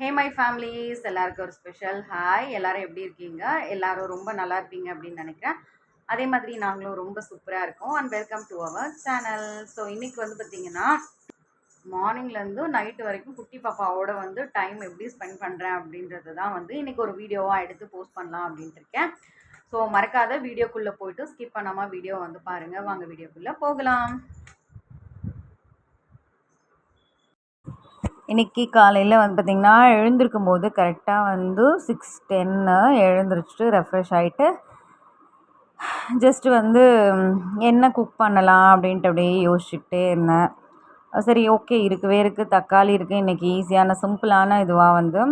Hey my families எல்லாருக்கும் ஒரு special hi எல்லோரும் எப்படி இருக்கீங்க? எல்லோரும் ரொம்ப நல்லா இருப்பீங்க அப்படின்னு நினைக்கிறேன். அதே மாதிரி நாங்களும் ரொம்ப சூப்பராக இருக்கோம். And welcome to our channel so இன்னைக்கு வந்து பார்த்தீங்கன்னா மார்னிங்லேருந்து நைட்டு வரைக்கும் குட்டி பாப்பாவோட வந்து டைம் எப்படி ஸ்பெண்ட் பண்ணுறேன் அப்படின்றது தான் வந்து இன்றைக்கி ஒரு வீடியோவாக எடுத்து போஸ்ட் பண்ணலாம் அப்படின்ட்டு இருக்கேன். ஸோ மறக்காத வீடியோக்குள்ளே போயிட்டு ஸ்கிப் பண்ணாமல் வீடியோ வந்து பாருங்கள் வாங்க வீடியோக்குள்ளே போகலாம். இன்னைக்கு காலையில் வந்து பார்த்திங்கன்னா எழுந்திருக்கும் போது கரெக்டாக வந்து சிக்ஸ் டென்னு எழுந்திரிச்சிட்டு ரெஃப்ரெஷ் ஆகிட்டு ஜஸ்ட்டு வந்து என்ன குக் பண்ணலாம் அப்படின்ட்டு அப்படியே யோசிச்சுக்கிட்டே இருந்தேன். சரி ஓகே இருக்கவே இருக்குது தக்காளி இருக்குது இன்றைக்கி ஈஸியான சிம்பிளான இதுவாக வந்து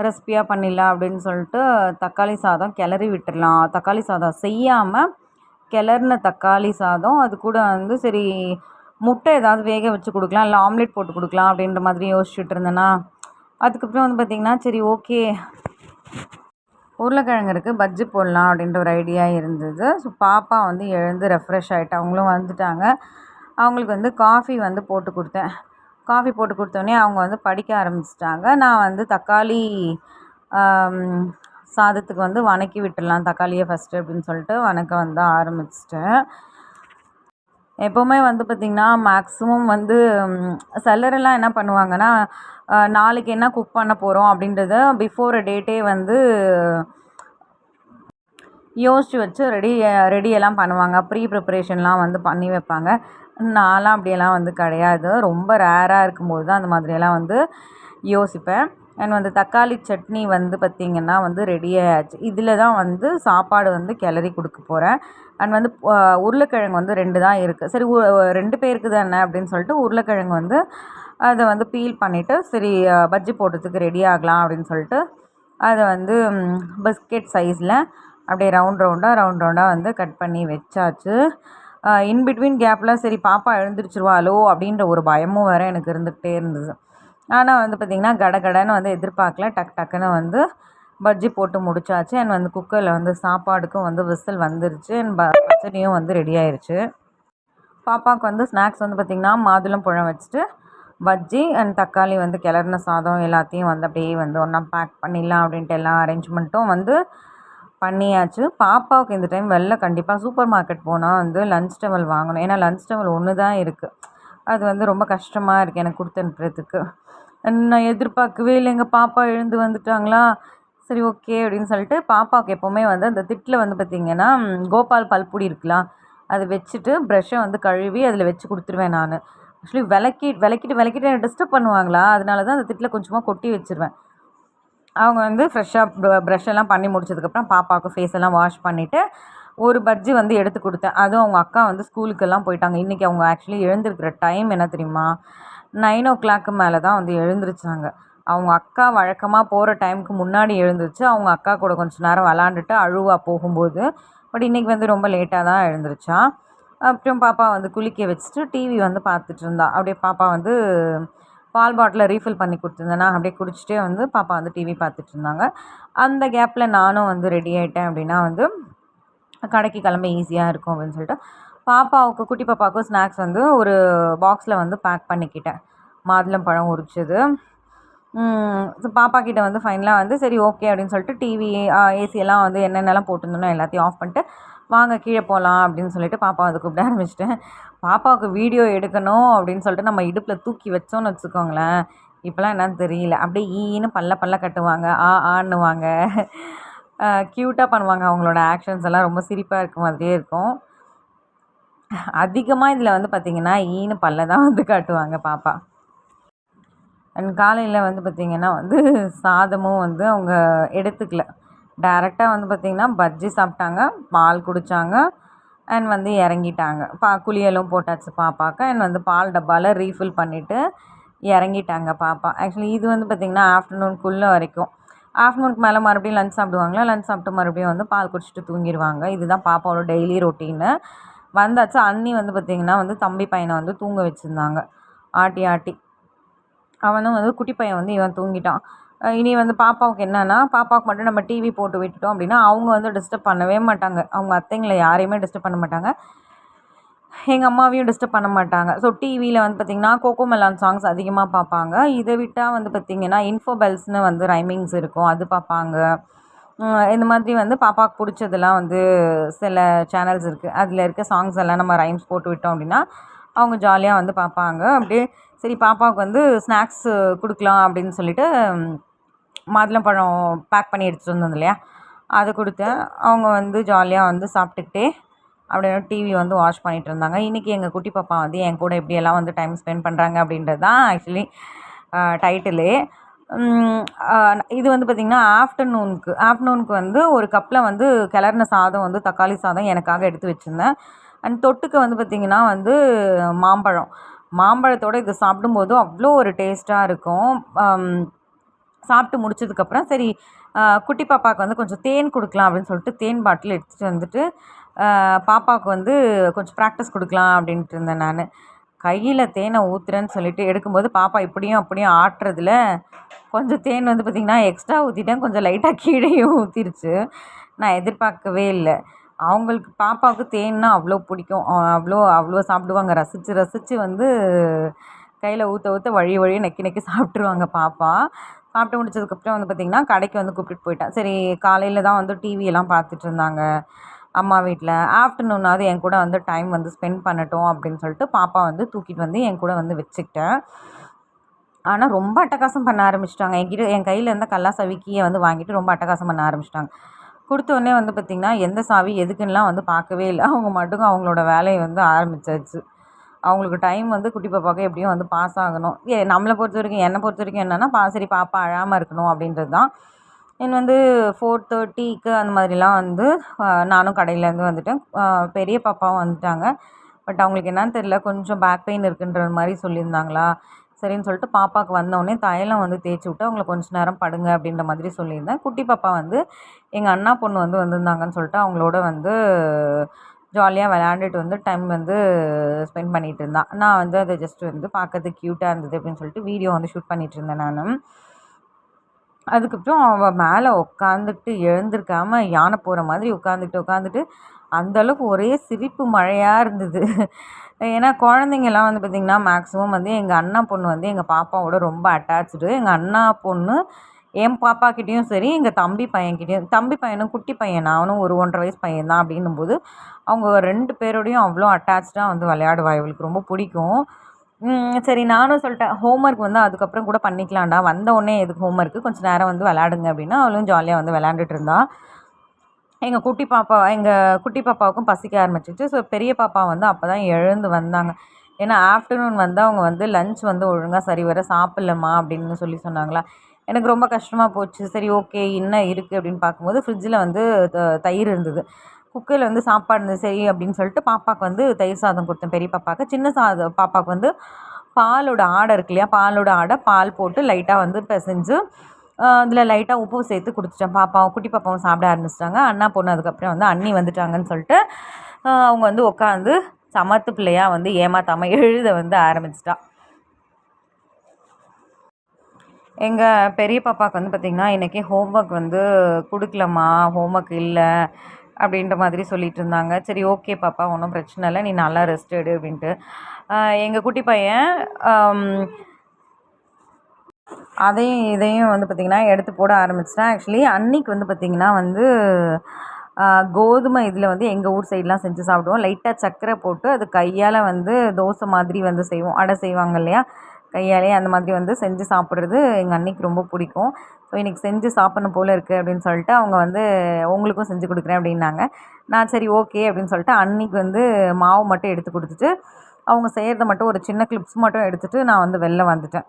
ரெசிபியாக பண்ணிடலாம் அப்படின்னு சொல்லிட்டு தக்காளி சாதம் கிளறி விட்டுடலாம். தக்காளி சாதம் செய்யாமல் கிளறின தக்காளி சாதம் அது கூட வந்து சரி முட்டை ஏதாவது வேக வச்சு கொடுக்கலாம் இல்லை ஆம்லேட் போட்டு கொடுக்கலாம் அப்படின்ற மாதிரி யோசிச்சுட்டு இருந்தேன்னா அதுக்கப்புறம் வந்து பார்த்திங்கன்னா சரி ஓகே. உருளைக்கிழங்கு இருக்குது பஜ்ஜி போடலாம் அப்படின்ற ஒரு ஐடியா இருந்தது. ஸோ பாப்பா வந்து எழுந்து ரெஃப்ரெஷ் ஆகிட்டு அவங்களும் வந்துட்டாங்க. அவங்களுக்கு வந்து காஃபி வந்து போட்டு கொடுத்தேன். காஃபி போட்டு கொடுத்தோடனே அவங்க வந்து படிக்க ஆரம்பிச்சிட்டாங்க. நான் வந்து தக்காளி சாதத்துக்கு வந்து வணக்கி விட்டுடலாம் தக்காளியை ஃபஸ்ட்டு அப்படின்னு சொல்லிட்டு வணக்க வந்து ஆரம்பிச்சிட்டேன். எப்போவுமே வந்து பார்த்திங்கன்னா மேக்ஸிமம் வந்து சிலரெல்லாம் என்ன பண்ணுவாங்கன்னா நாளைக்கு என்ன குக் பண்ண போகிறோம் அப்படின்றத பிஃபோர் அ டேட்டே வந்து யோசித்து வச்சு ரெடி ரெடியெல்லாம் பண்ணுவாங்க. ப்ரீ ப்ரிப்பரேஷன்லாம் வந்து பண்ணி வைப்பாங்க. நான்லாம் அப்படியெல்லாம் வந்து கிடையாது. ரொம்ப ரேராக இருக்கும்போது தான் அந்த மாதிரியெல்லாம் வந்து யோசிப்பேன். அண்ட் வந்து தக்காளி சட்னி வந்து பார்த்திங்கன்னா வந்து ரெடி இதில் தான் வந்து சாப்பாடு வந்து கிளறி கொடுக்க போகிறேன் அண்ட் வந்து உருளைக்கிழங்கு வந்து ரெண்டு தான் இருக்குது சரி ரெண்டு பேருக்கு தானே அப்படின்னு சொல்லிட்டு உருளைக்கிழங்கு வந்து அதை வந்து பீல் பண்ணிவிட்டு சரி பஜ்ஜி போடுறதுக்கு ரெடி ஆகலாம் அப்படின்னு சொல்லிட்டு அதை வந்து பிஸ்கெட் சைஸில் அப்படியே ரவுண்ட் ரவுண்டாக ரவுண்ட் ரவுண்டாக வந்து கட் பண்ணி வச்சாச்சு. இன் பிட்வீன் கேப்பில் சரி பாப்பா எழுந்திரிச்சிருவாளோ அப்படின்ற ஒரு பயமும் வேறு எனக்கு இருந்துகிட்டே இருந்தது. ஆனால் வந்து பார்த்திங்கன்னா கடகடன்னு வந்து எதிர்பார்க்கல டக் டக்குன்னு வந்து பஜ்ஜி போட்டு முடிச்சாச்சு. அண்ட் வந்து குக்கரில் வந்து சாப்பாடுக்கும் வந்து விசில் வந்துருச்சு. அண்ட் பச்சடியும் வந்து ரெடி ஆயிடுச்சு பாப்பாவுக்கு வந்து ஸ்நாக்ஸ் வந்து பார்த்திங்கன்னா மாதுளம் பழம் வச்சுட்டு பஜ்ஜி அண்ட் தக்காளி வந்து கிளறின சாதம் எல்லாத்தையும் வந்து அப்படியே வந்து ஒன்றா பேக் பண்ணிடலாம் அப்படின்ட்டு எல்லா அரேஞ்ச்மெண்ட்டும் வந்து பண்ணியாச்சு. பாப்பாவுக்கு இந்த டைம் வெளில கண்டிப்பாக சூப்பர் மார்க்கெட் போனால் வந்து லன்ச் டேபிள் வாங்கணும். ஏன்னா லன்ச் டேபிள் ஒன்று தான் இருக்குது அது வந்து ரொம்ப கஷ்டமாக இருக்குது எனக்கு கொடுத்து அனுப்புறதுக்கு. நான் எதிர்பார்க்கவே இல்லை. எங்கள் பாப்பா எழுந்து வந்துட்டாங்களா? சரி ஓகே அப்படின்னு சொல்லிட்டு பாப்பாவுக்கு எப்போவுமே வந்து அந்த திட்டில் வந்து பார்த்திங்கன்னா கோபால் பல்புடி இருக்கலாம் அதை வச்சுட்டு ப்ரெஷ்ஷை வந்து கழுவி அதில் வச்சு கொடுத்துருவேன் நான். ஆக்சுவலி விளக்கி விளக்கிட்டு விளக்கிட்டு என்னை டிஸ்டர்ப் பண்ணுவாங்களா? அதனால தான் அந்த திட்டில் கொஞ்சமாக கொட்டி வச்சிருவேன். அவங்க வந்து ஃப்ரெஷ்ஷாக ப்ரஷ் எல்லாம் பண்ணி முடிச்சதுக்கப்புறம் பாப்பாவுக்கு ஃபேஸ் எல்லாம் வாஷ் பண்ணிவிட்டு ஒரு பஜ்ஜி வந்து எடுத்து கொடுத்தேன். அதுவும் அவங்க அக்கா வந்து ஸ்கூலுக்கெல்லாம் போயிட்டாங்க. இன்றைக்கி அவங்க ஆக்சுவலி எழுந்திருக்கிற டைம் என்ன தெரியுமா? நைன் ஓ கிளாக்கு மேலே தான் வந்து எழுந்திரிச்சாங்க. அவங்க அக்கா வழக்கமாக போகிற டைமுக்கு முன்னாடி எழுந்திரிச்சு அவங்க அக்கா கூட கொஞ்ச நேரம் விளாண்டுட்டு அழுவா போகும்போது. பட் இன்றைக்கி வந்து ரொம்ப லேட்டாக தான் எழுந்திரிச்சா. அப்புறம் பாப்பா வந்து குளிக்க வச்சுட்டு டிவி வந்து பார்த்துட்டு இருந்தா. அப்படியே பாப்பா வந்து பால் பாட்டிலை ரீஃபில் பண்ணி கொடுத்துருந்தேன் நான் அப்படியே குடிச்சிட்டே வந்து பாப்பா வந்து டிவி பார்த்துட்டு இருந்தாங்க. அந்த கேப்பில் நானும் வந்து ரெடி ஆகிட்டேன் அப்படின்னா வந்து கடைக்கு கிளம்ப ஈஸியாக இருக்கும் அப்படின்னு சொல்லிட்டு பாப்பாவுக்கு குட்டி பாப்பாவுக்கும் ஸ்நாக்ஸ் வந்து ஒரு பாக்ஸில் வந்து பேக் பண்ணிக்கிட்டேன். மாதுளம் பழம் உரிச்சது. ஸோ பாப்பா கிட்ட வந்து ஃபைனலாக வந்து சரி ஓகே அப்படின்னு சொல்லிட்டு டிவி ஏசியெல்லாம் வந்து என்னென்னலாம் போட்டிருந்தோனோ எல்லாத்தையும் ஆஃப் பண்ணிட்டு வாங்க கீழே போகலாம் அப்படின்னு சொல்லிட்டு பாப்பா வந்து கூப்பிட ஆரம்பிச்சிட்டேன். பாப்பாவுக்கு வீடியோ எடுக்கணும் அப்படின்னு சொல்லிட்டு நம்ம இடுப்பில் தூக்கி வச்சோன்னு வச்சுக்கோங்களேன். இப்போலாம் என்னன்னு தெரியல. அப்படியே ஈன்னு பல்ல பல்ல கட்டுவாங்க. ஆ ஆன்னுவாங்க. க்யூட்டாக பண்ணுவாங்க. அவங்களோட ஆக்ஷன்ஸ் எல்லாம் ரொம்ப சிரிப்பாக இருக்க மாதிரியே இருக்கும். அதிகமாக இதில் வந்து பார்த்திங்கன்னா ஈனு பல்ல தான் வந்து காட்டுவாங்க பாப்பா. அண்ட் காலையில் வந்து பார்த்திங்கன்னா வந்து சாதமும் வந்து அவங்க எடுத்துக்கல. டேரெக்டாக வந்து பார்த்திங்கன்னா பஜ்ஜி சாப்பிட்டாங்க பால் குடித்தாங்க அண்ட் வந்து இறங்கிட்டாங்க. பா குளியலும் போட்டாச்சு பாப்பாக்கு அண்ட் வந்து பால் டப்பாவில் ரீஃபில் பண்ணிவிட்டு இறங்கிட்டாங்க பாப்பா. ஆக்சுவலி இது வந்து பார்த்திங்கன்னா ஆஃப்டர்நூன்குள்ளே வரைக்கும். ஆஃப்டர்நூனுக்கு மேலே மறுபடியும் லஞ்ச் சாப்பிடுவாங்களா? லஞ்ச் சாப்பிட்டு மறுபடியும் வந்து பால் குடிச்சிட்டு தூங்கிடுவாங்க இதுதான் பாப்பாவோட டெய்லி ரொட்டீனு வந்தாச்சு. அண்ணி வந்து பார்த்திங்கன்னா வந்து தம்பி பையனை வந்து தூங்க வச்சுருந்தாங்க. ஆட்டி ஆட்டி. அவனும் வந்து குட்டி பையன் வந்து இவன் தூங்கிட்டான். இனி வந்து பாப்பாவுக்கு என்னன்னா பாப்பாவுக்கு மட்டும் நம்ம டிவி போட்டு விட்டுட்டோம் அப்படின்னா அவங்க வந்து டிஸ்டர்ப் பண்ணவே மாட்டாங்க. அவங்க அத்தைங்களை யாரையுமே டிஸ்டர்ப் பண்ண மாட்டாங்க. எங்கள் அம்மாவையும் டிஸ்டர்ப் பண்ண மாட்டாங்க. ஸோ டிவியில் வந்து பார்த்திங்கன்னா கோகோ மெலான் சாங்ஸ் அதிகமாக பார்ப்பாங்க இதை விட்டால் வந்து பார்த்திங்கன்னா இன்ஃபோபெல்ஸ்னு வந்து ரைமிங்ஸ் இருக்கும். அது பார்ப்பாங்க இந்த மாதிரி வந்து பாப்பாவுக்கு பிடிச்சதெல்லாம் வந்து சில சேனல்ஸ் இருக்குது அதில் இருக்க சாங்ஸ் எல்லாம் நம்ம ரைம்ஸ் போட்டு விட்டோம் அப்படின்னா அவங்க ஜாலியாக வந்து பார்ப்பாங்க அப்படியே சரி பாப்பாவுக்கு வந்து ஸ்நாக்ஸு கொடுக்கலாம் அப்படின்னு சொல்லிட்டு மாதுளம்பழம் பேக் பண்ணி எடுத்துகிட்டு வந்தோம் இல்லையா? அதை கொடுத்தேன். அவங்க வந்து ஜாலியாக வந்து சாப்பிட்டுக்கிட்டே அப்படியே டிவி வந்து வாஷ் பண்ணிகிட்டு இருந்தாங்க. இன்றைக்கி எங்கள் குட்டி பாப்பா வந்து என் கூட எப்படியெல்லாம் வந்து டைம் ஸ்பெண்ட் பண்ணுறாங்க அப்படின்றது தான் ஆக்சுவலி டைட்டிலே இது வந்து பார்த்திங்கன்னா ஆஃப்டர்நூனுக்கு. ஆஃப்டர்நூனுக்கு வந்து ஒரு கப்பில் வந்து கிளறின சாதம் வந்து தக்காளி சாதம் எனக்காக எடுத்து வச்சுருந்தேன். அண்ட் தொட்டுக்க வந்து பார்த்திங்கன்னா வந்து மாம்பழம். மாம்பழத்தோடு இதை சாப்பிடும்போது அவ்வளோ ஒரு டேஸ்ட்டாக இருக்கும். சாப்பிட்டு முடிச்சதுக்கப்புறம் சரி குட்டி பாப்பாவுக்கு வந்து கொஞ்சம் தேன் கொடுக்கலாம் அப்படின்னு சொல்லிட்டு தேன் பாட்டில் எடுத்துகிட்டு வந்துட்டு பாப்பாவுக்கு வந்து கொஞ்சம் ப்ராக்டிஸ் கொடுக்கலாம் அப்படின்ட்டு இருந்தேன் நான். கையில் தேனை ஊற்றுறேன்னு சொல்லிட்டு எடுக்கும்போது பாப்பா இப்படியும் அப்படியும் ஆட்டுறதுல கொஞ்சம் தேன் வந்து பார்த்திங்கன்னா எக்ஸ்ட்ரா ஊற்றிட்டேன் கொஞ்சம் லைட்டாக கீழேயும் ஊற்றிருச்சு நான் எதிர்பார்க்கவே இல்லை. அவங்களுக்கு பாப்பாவுக்கு தேன்னா அவ்வளோ பிடிக்கும். அவ்வளோ அவ்வளோ சாப்பிடுவாங்க. ரசித்து ரசித்து வந்து கையில் ஊற்ற ஊற்ற வழி வழியை நக்கி நக்கி சாப்பிட்ருவாங்க பாப்பா. சாப்பிட்டு முடிச்சதுக்கப்புறம் வந்து பார்த்திங்கன்னா கடைக்கு வந்து கூப்பிட்டுட்டு போயிட்டேன் சரி காலையில் தான் வந்து டிவியெல்லாம் பார்த்துட்டு இருந்தாங்க. அம்மா வீட்டில் ஆஃப்டர்நூனாவது என் கூட வந்து டைம் வந்து ஸ்பெண்ட் பண்ணட்டும் அப்படின்னு சொல்லிட்டு பாப்பா வந்து தூக்கிட்டு வந்து என் கூட வந்து வச்சுக்கிட்டேன் ஆனால் ரொம்ப அட்டகாசம் பண்ண ஆரம்பிச்சிட்டாங்க. என்கிட்ட என் கையில் இருந்த கல்லா சாவி வந்து வாங்கிட்டு ரொம்ப அட்டகாசம் பண்ண ஆரம்பிச்சிட்டாங்க. கொடுத்தோடனே வந்து பார்த்திங்கன்னா எந்த சாவி எதுக்குன்னெலாம் வந்து பார்க்கவே இல்லை. அவங்க மட்டும் அவங்களோட வேலையை வந்து ஆரம்பிச்சாச்சு. அவங்களுக்கு டைம் வந்து குட்டி பாப்பாவுக்கு எப்படியும் வந்து பாஸ் ஆகணும். ஏ நம்மளை பொறுத்த வரைக்கும் என்னை பொறுத்த வரைக்கும் என்னென்னா பா சரி பாப்பா அழாமல் இருக்கணும் அப்படின்றது தான் என் வந்து ஃபோர் தேர்ட்டிக்கு அந்த மாதிரிலாம் வந்து நானும் கடையிலேருந்து வந்துட்டேன். பெரிய பாப்பாவும் வந்துட்டாங்க. பட் அவங்களுக்கு என்னன்னு தெரில கொஞ்சம் பேக் பெயின் இருக்குன்ற மாதிரி சொல்லியிருந்தாங்களா? சரின்னு சொல்லிட்டு பாப்பாவுக்கு வந்தோடனே தைலம் வந்து தேய்ச்சி விட்டு அவங்கள கொஞ்ச நேரம் படுங்க அப்படின்ற மாதிரி சொல்லியிருந்தேன். குட்டி பாப்பா வந்து எங்கள் அண்ணா பொண்ணு வந்து வந்திருந்தாங்கன்னு சொல்லிட்டு அவங்களோட வந்து ஜாலியாக விளையாண்டுட்டு வந்து டைம் வந்து ஸ்பெண்ட் பண்ணிகிட்டு இருந்தான் நான் வந்து அதை ஜஸ்ட் வந்து பார்க்கறதுக்கு க்யூட்டாக இருந்தது அப்படின்னு சொல்லிட்டு வீடியோ வந்து ஷூட் பண்ணிகிட்டு இருந்தேன் நான். அதுக்கப்புறம் அவள் மேலே உட்காந்துட்டு எழுந்திருக்காம யானை போகிற மாதிரி உட்காந்துட்டு உட்காந்துட்டு அந்தளவுக்கு ஒரே சிரிப்பு மழையாக இருந்தது. ஏன்னா குழந்தைங்கலாம் வந்து பார்த்திங்கன்னா மேக்ஸிமம் வந்து எங்கள் அண்ணா பொண்ணு வந்து எங்கள் பாப்பாவோட ரொம்ப அட்டாச்சுடு எங்கள் அண்ணா பொண்ணு என் பாப்பாக்கிட்டேயும் சரி எங்கள் தம்பி பையன்கிட்டேயும் தம்பி பையனும் குட்டி பையன் அவனும் ஒரு ஒன்றரை வயசு பையன் தான் அப்படின்னும்போது அவங்க ரெண்டு பேரோடையும் அவ்வளோ அட்டாச்சாக வந்து விளையாடுவா. இவளுக்கு ரொம்ப பிடிக்கும். சரி நானும் சொல்லிட்டேன். ஹோம்ஒர்க் வந்து அதுக்கப்புறம் கூட பண்ணிக்கலாம்டா. வந்த உடனே எதுக்கு ஹோம்ஒர்க்கு கொஞ்சம் நேரம் வந்து விளாடுங்க அப்படின்னா அவளும் ஜாலியாக வந்து விளாண்டுட்டு இருந்தா. எங்கள் குட்டி பாப்பா எங்கள் குட்டி பாப்பாவுக்கும் பசிக்க ஆரம்பிச்சிச்சு. ஸோ பெரிய பாப்பா வந்து அப்போ தான் எழுந்து வந்தாங்க. ஏன்னா ஆஃப்டர்நூன் வந்து அவங்க வந்து லஞ்ச் வந்து ஒழுங்காக சரி வர சாப்பிட்லம்மா அப்படின்னு சொல்லி சொன்னாங்களா. எனக்கு ரொம்ப கஷ்டமாக போச்சு. சரி ஓகே என்ன இருக்குது அப்படின்னு பார்க்கும்போது ஃப்ரிட்ஜில் வந்து தயிர் இருந்தது. குக்கரில் வந்து சாப்பாடு இருந்தது சரி அப்படின்னு சொல்லிட்டு பாப்பாவுக்கு வந்து தயிர் சாதம் கொடுத்தேன். பெரிய பாப்பாவுக்கு சின்ன சாதம் பாப்பாவுக்கு வந்து பாலோட ஆடை இருக்கு இல்லையா? பாலோட ஆடை பால் போட்டு லைட்டாக வந்து பிசைஞ்சு அதில் லைட்டாக உப்பு சேர்த்து குடிச்சிட்டேன். பாப்பாவும் குட்டி பாப்பாவும் சாப்பிட ஆரம்பிச்சிட்டாங்க. அண்ணா பொண்ணு அதுக்கப்புறம் வந்து அண்ணி வந்துட்டாங்கன்னு சொல்லிட்டு அவங்க வந்து உட்காந்து சமத்து பிள்ளையாக வந்து ஏமாத்தாமல் எழுத வந்து ஆரம்பிச்சிட்டா. எங்கள் பெரிய பாப்பாவுக்கு வந்து பார்த்திங்கன்னா இன்றைக்கி ஹோம்ஒர்க் வந்து கொடுக்கலம்மா. ஹோம்ஒர்க் இல்லை. அப்படின்ற மாதிரி சொல்லிட்டு இருந்தாங்க சரி ஓகே பாப்பா ஒன்றும் பிரச்சனை இல்லை. நீ நல்லா ரெஸ்ட் எடு அப்படின்ட்டு. எங்கள் குட்டி பையன் அதையும் இதையும் வந்து பார்த்திங்கன்னா எடுத்து போட ஆரம்பிச்சிட்டேன். ஆக்சுவலி அன்னைக்கு வந்து பார்த்திங்கன்னா வந்து கோதுமை இதில் வந்து எங்கள் ஊர் சைட்லாம் செஞ்சு சாப்பிடுவோம். லைட்டாக சர்க்கரை போட்டு அது கையால் வந்து தோசை மாதிரி வந்து செய்வோம். அடை செய்வாங்க இல்லையா? கையாலே அந்த மாதிரி வந்து செஞ்சு சாப்பிட்றது எங்கள் அன்னைக்கு ரொம்ப பிடிக்கும். ஸோ இன்றைக்கி செஞ்சு சாப்பிட்ணும் போல் இருக்குது அப்படின்னு சொல்லிட்டு அவங்க வந்து உங்களுக்கும் செஞ்சு கொடுக்குறேன் அப்படின்னாங்க. நான் சரி ஓகே அப்படின்னு சொல்லிட்டு அன்னைக்கு வந்து மாவு மட்டும் எடுத்து கொடுத்துட்டு அவங்க செய்கிறத மட்டும் ஒரு சின்ன கிளிப்ஸ் மட்டும் எடுத்துகிட்டு நான் வந்து வெளில வந்துட்டேன்.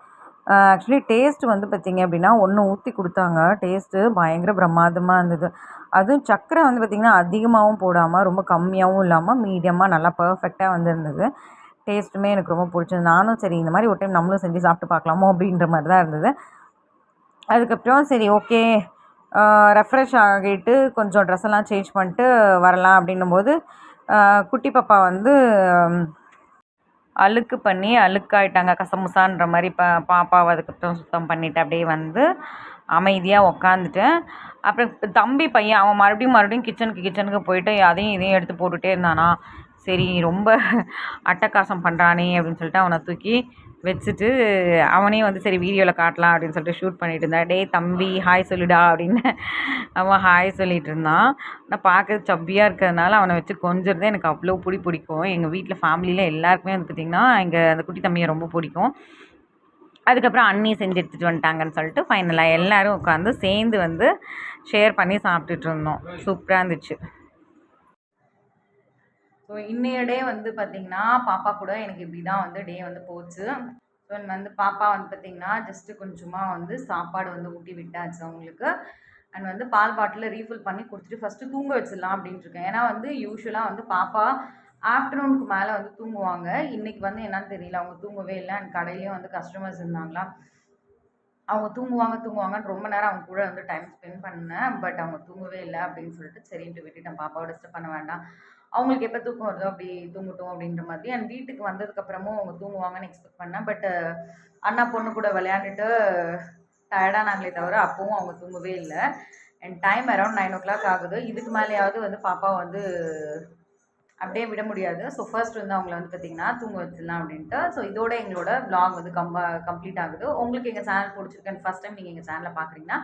ஆக்சுவலி டேஸ்ட் வந்து பார்த்திங்க அப்படின்னா ஒன்று ஊற்றி கொடுத்தாங்க. டேஸ்ட்டு பயங்கர பிரமாதமாக இருந்தது. அதுவும் சர்க்கரை வந்து பார்த்திங்கன்னா அதிகமாகவும் போடாமல் ரொம்ப கம்மியாகவும் இல்லாமல் மீடியமாக நல்லா பர்ஃபெக்டாக வந்துருந்தது. டேஸ்ட்டுமே எனக்கு ரொம்ப பிடிச்சது நானும் சரி இந்த மாதிரி ஒரு டைம் நம்மளும் செஞ்சு சாப்பிட்டு பார்க்கலாமோ அப்படின்ற மாதிரி தான் இருந்தது. அதுக்கப்புறம் சரி ஓகே. ரெஃப்ரெஷ் ஆகிட்டு கொஞ்சம் ட்ரெஸ் எல்லாம் சேஞ்ச் பண்ணிட்டு வரலாம் அப்படின்னும் போது குட்டி பாப்பா வந்து அழுக்கு பண்ணி அழுக்காயிட்டாங்க. கசமுசான்ற மாதிரி பா பாப்பாவை அதுக்கப்புறம் சுத்தம் பண்ணிவிட்டு அப்படியே வந்து அமைதியாக உக்காந்துட்டேன். அப்புறம் தம்பி பையன் அவன் மறுபடியும் மறுபடியும் கிச்சனுக்கு கிச்சனுக்கு போயிட்டு அதையும் இதையும் எடுத்து போட்டுகிட்டே இருந்தானா. சரி ரொம்ப அட்டகாசம் பண்ணுறானே அப்படின்னு சொல்லிட்டு அவனை தூக்கி வச்சுட்டு அவனே வந்து சரி வீடியோவில் காட்டலாம் அப்படின்னு சொல்லிட்டு ஷூட் பண்ணிட்டு இருந்தான். டே தம்பி ஹாய் சொல்லுடா அப்படின்னு அவன் ஹாய் சொல்லிட்டு இருந்தான். நான் பார்க்கறது சப்பியாக இருக்கிறதுனால அவனை வச்சு கொஞ்சிருந்தேன் எனக்கு அவ்வளோ பிடி பிடிக்கும். எங்கள் வீட்டில் ஃபேமிலியில் எல்லாருக்குமே வந்து பார்த்திங்கன்னா எங்கள் அந்த குட்டி தம்பியை ரொம்ப பிடிக்கும். அதுக்கப்புறம் அண்ணி செஞ்சு எடுத்துகிட்டு வந்துட்டாங்கன்னு சொல்லிட்டு ஃபைனலாக எல்லோரும் உட்காந்து சேர்ந்து வந்து ஷேர் பண்ணி சாப்பிட்டுட்டு இருந்தோம். சூப்பராக இருந்துச்சு. ஸோ இன்னைய டே வந்து பார்த்திங்கன்னா பாப்பா கூட எனக்கு இப்படி தான் வந்து டே வந்து போச்சு. ஸோ வந்து பாப்பா வந்து பார்த்திங்கன்னா ஜஸ்ட்டு கொஞ்சமாக வந்து சாப்பாடு வந்து ஊட்டி விட்டாச்சு அவங்களுக்கு. அண்ட் வந்து பால் பாட்டிலில் ரீஃபில் பண்ணி கொடுத்துட்டு ஃபஸ்ட்டு தூங்க வச்சிடலாம் அப்படின்ட்டு இருக்கேன். ஏன்னா வந்து யூஸ்வலாக வந்து பாப்பா ஆஃப்டர்நூனுக்கு மேலே வந்து தூங்குவாங்க. இன்றைக்கி வந்து என்னன்னு தெரியல. அவங்க தூங்கவே இல்லை. அண்ட் கடையிலையும் வந்து கஸ்டமர்ஸ் இருந்தாங்களா? அவங்க தூங்குவாங்க தூங்குவாங்கன்னு ரொம்ப நேரம் அவங்க கூட வந்து டைம் ஸ்பெண்ட் பண்ணேன். பட் அவங்க தூங்கவே இல்லை அப்படின்னு சொல்லிட்டு சரின்ட்டு விட்டுட்டேன். பாப்பாவை டிஸ்டர்ப் பண்ண வேண்டாம். அவங்களுக்கு எப்போ தூக்கம் வருதோ அப்படி தூங்கட்டும் அப்படின்ற மாதிரி. அண்ட் வீட்டுக்கு வந்ததுக்கப்புறமும் அவங்க தூங்குவாங்கன்னு எக்ஸ்பெக்ட் பண்ணேன். பட் அண்ணா பொண்ணு கூட விளையாண்டுட்டு டயர்டானாங்களே தவிர அப்போவும் அவங்க தூங்கவே இல்லை. And time around nine o'clock ஆகுது. இதுக்கு மேலேயாவது வந்து பாப்பா வந்து அப்படியே விட முடியாது. ஸோ ஃபர்ஸ்ட் வந்து அவங்கள வந்து பார்த்திங்கன்னா தூங்க வச்சிடலாம் அப்படின்ட்டு. ஸோ இதோட எங்களோட பிளாக் வந்து கம்ப கம்ப்ளீட் ஆகுது. உங்களுக்கு எங்கள் சேனல் பிடிச்சிருக்கேன் ஃபஸ்ட் டைம் நீங்கள் எங்கள் சேனலை பார்க்குறீங்கன்னா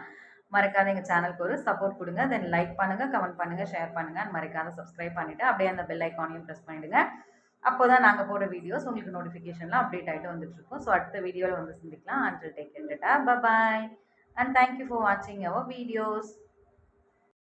மறக்காத எங்கள் சேனலுக்கு ஒரு சப்போர்ட் கொடுங்க. தென் லைக் பண்ணுங்கள் கமெண்ட் பண்ணுங்கள் ஷேர் பண்ணுங்கள் மறக்காத சப்ஸ்கிரைப் பண்ணிவிட்டு அப்படியே அந்த பெல் ஐக்கானையும் ப்ரெஸ் பண்ணிவிடுங்க அப்போ தான் நாங்கள் போடுற வீடியோஸ் உங்களுக்கு நோட்டிஃபிகேஷன்லாம் அப்டேட் ஆகிட்டு வந்துட்டுருக்கோம் ஸோ அடுத்த வீடியோவில் வந்து சந்திக்கலாம். அண்டில் டேக் கேட்டுட்டா bye bye and thank you for வாட்சிங் அவர் வீடியோஸ்